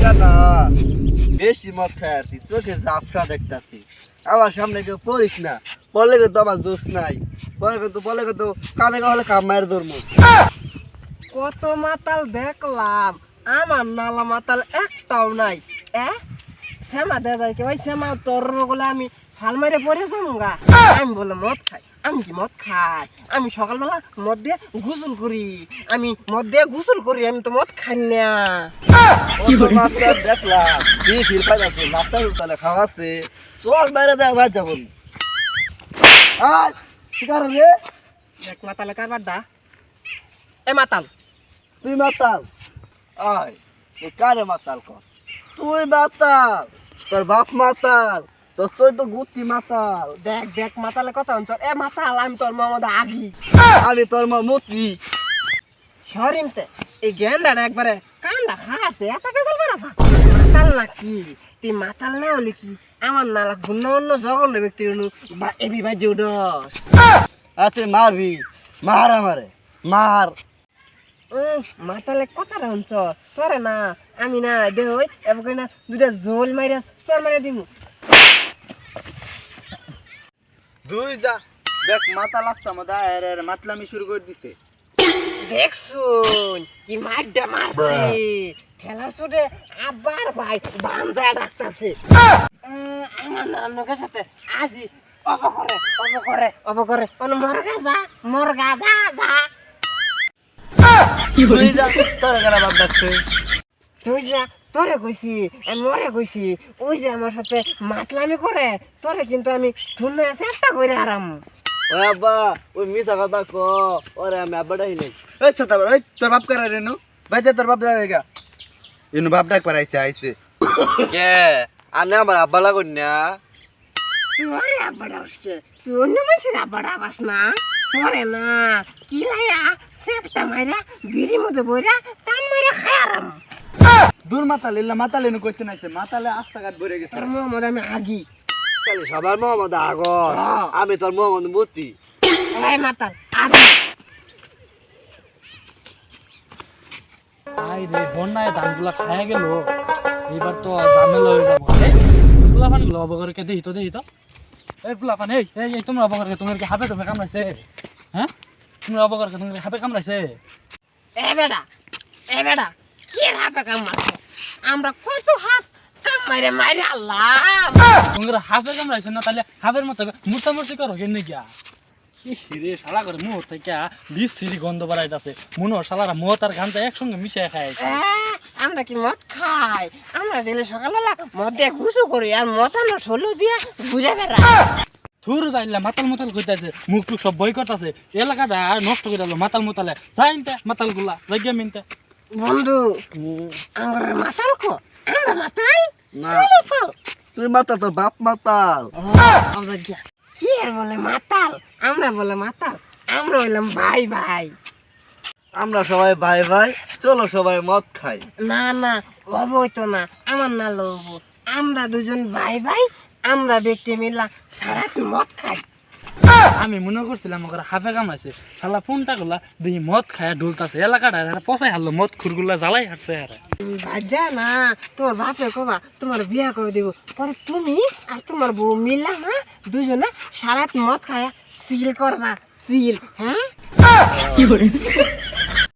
আজকে না। বেশি মদ খাই আছি চোখে ঝাপসা দেখতাছি। আমার সামনে কেউ পড়িস না, বলে কিন্তু আমার জোশ নাই। বলে কিন্তু বলে কিন্তু কানে হলে কাম মায়ের ধর্ম। কত মাতাল দেখলাম, আমার নালা মাতাল একটাও নাই। এ? শ্যামা দেয় কে ভাই শ্যামা তোর বলে আমি হাল মারে পরে যামগা। আমি বলে মদ খাই। আমি কি মদ খাই? আমি সকালবেলা মদ দিয়ে গোসল করি। আমি মদ দিয়ে গোসল করি আমি তো মদ খাই না। কি করে দেখলাম কি ফিল পাই আছে নাস্তা তাহলে খাওয়াছে চল বাইরে যায় ভাই যাব আয় কি রে? মাতালে কারবার দা। এ মাতাল তুই মাতাল। আয় কারে মাতাল কর তুই মাতাল তোর বাপ মাতাল। তোর তুই তো গুত্তি মাতাল। দেখ দেখ মাতালে কথা অঞ্চল এ মাতাল, আমি তোর মামাদা আগি। আমি তোর মা মতি সরিনতে এই গেন্দাটা একবারে কান্দা খাতে এত বেজাল করা মাতাল নাকি তুই মাতাল না হলে কি? আমার না লাগবো না অন্য জঘন্য ব্যক্তি বা এবি বা জুডস আচ্ছা মারবি। মার আমারে। মার। মাতালে কথা রাখছ তোরে না, আমি না দে ওই এবার না দুটা জোল মাইরা চর মাইরা দিমু। দুই যা। দেখ মাতাল আসতাম দায়ের মাতলামি শুরু করে দিছে। দেখছুন কি মাড্ডা মারছে। খেলার চোটে আবার ভাই বান্দা ডাকতাছে। আমার নানুকের সাথে আজি অবকরে অবকরে অবকরে অন মরগা যা মরগা যা। যা তুই যা তোর গেলা বাপ ডাকছে তুই যা তোরে কইছি আমি মরে কইছি ওই যে আমার সাথে মাতলামি করে তোরে কিন্তু আমি ধুনে আছে একটা করে আরাম ওই আব্বা ওই মিশা কথা ক ওরে আমি আব্বাটাই নেই। ওই সাতা ওই তোর বাপ করে রেনু ভাই যা তোর বাপ দাঁড়ায় গা ইনু বাপ ডাক পারাইছে আইছে। কে? আনে আমার আব্বা লাগুন না। তুই ওরে আব্বাটা আসছে তুই অন্য মানুষের আব্বাটা আবাস না? তোরে না কি লাইয়া সেফটা মাইরা বিড়ি মধ্যে বইরা টান মাইরা খাই আরাম দূর মাতাল ইল্লা মাতাল এনু কইতে নাইছে মাতালে আস্তাঘাট ভরে গেছে। তোর মোহাম্মদ আমি আগি। সবার মোহাম্মদ আগর। আমি তোর মোহাম্মদ মতি। এই মাতাল আগি। আই রে বন্যায় ধানগুলা খায় গেল। এবার তো ঝামেলা হয়ে যাব। পোলাপানগুলো অবগরকে দেই তো দেই তো। এই পোলাপান এই এই এই তোমরা অবগরকে তোমার কি হাবে তুমি কামড়াইছে। হ্যাঁ? তোমরা অবগরকে তোমার হাবে কামড়াইছে। এ বেটা এ বেটা। কি হাফে কাম মারছো আমরা কত হাফ কাম মাইরে মাইরে আল্লাহ। তোমার হাফে কামড়াইছে না তাহলে হাফের মতো মুতামুতি করো কেন গিয়া? রে শালা করে মুহ থেকে বিষ সিঁড়ি গন্ধ বাড়াইতেছে। মনে হয় শালারা মহ আর একসঙ্গে মিশিয়ে খায়। আমরা কি মদ খাই? আমরা দিলে সকালবেলা মদ দিয়ে গুসু করি আর মদ আমরা ষোলো দিয়ে ঘুরে বেড়াই। থুর যাইলে মাতাল মাতাল কইতাছে মুখ টুক সব বই করতেছে। এলাকাটা নষ্ট করে দিল মাতাল মাতালে। যাইনতে মাতালগুলা জায়গা মিনতে। বন্ধু আমার মাতাল কো? আমরা মাতাল? না। তুই মাতাল? তোর বাপ মাতাল। অবজ্ঞা কি আর বলে মাতাল? আমরা বলে মাতাল। আমরা হইলাম ভাই ভাই। আমরা সবাই ভাই ভাই চলো সবাই মদ খাই। না না অবই তো না। আমার না লোব আমরা দুজন ভাই ভাই আমরা ব্যক্তি মিলা সারা মদ খাই। আমি মনে করছিলাম ওখানে হাফে কামাইছে শালা ফোনটা গুলা দুই মদ খায় ডুলতাছে এলাকাটা আর পচাই হারলো মদ খুরগুলা জ্বালাই হারছে আর বাজা না তোমার বাপে কবা তোমার বিয়া করে দিব। পরে তুমি আর তোমার বউ মিলা না দুজনে সারাত মদ খায়া সিল করবা সিল হ্যাঁ?